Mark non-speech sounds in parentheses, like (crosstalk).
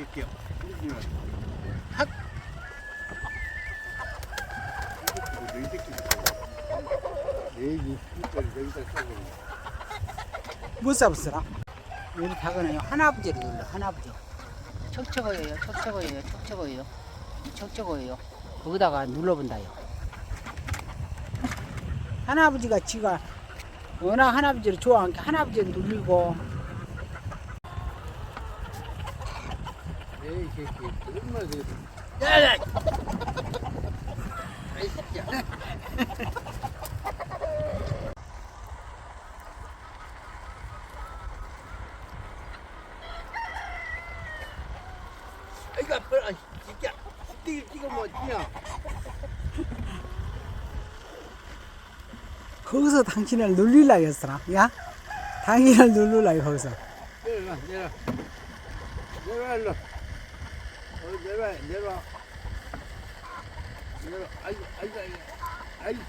새끼야. 학. 이 새끼. 내기 진짜를 여기다. 못 잡았어라. 여기 다가네요. 하나부지를 눌러. 하나부지. 척척어예요. 척척어예요. 척척어예요. 척척어예요. 거기다가 눌러본다요. 하나부지가 지가 워낙 하나부지를 좋아하니까 하나부지를 눌리고 에이 새끼. 얼마나 돼. 야야 아이 새끼야. (laughs) 아이고 아빠 아, 새끼야. 뛰기 뛰고 뭐 뛰냐. 거기서 당신을 눌리려 했어라. 야? 당신을 누르려 거기서. 내려라 내려. 내려와 일로. 내려와. 내려. 아이고 아이고 아이고. 아이고.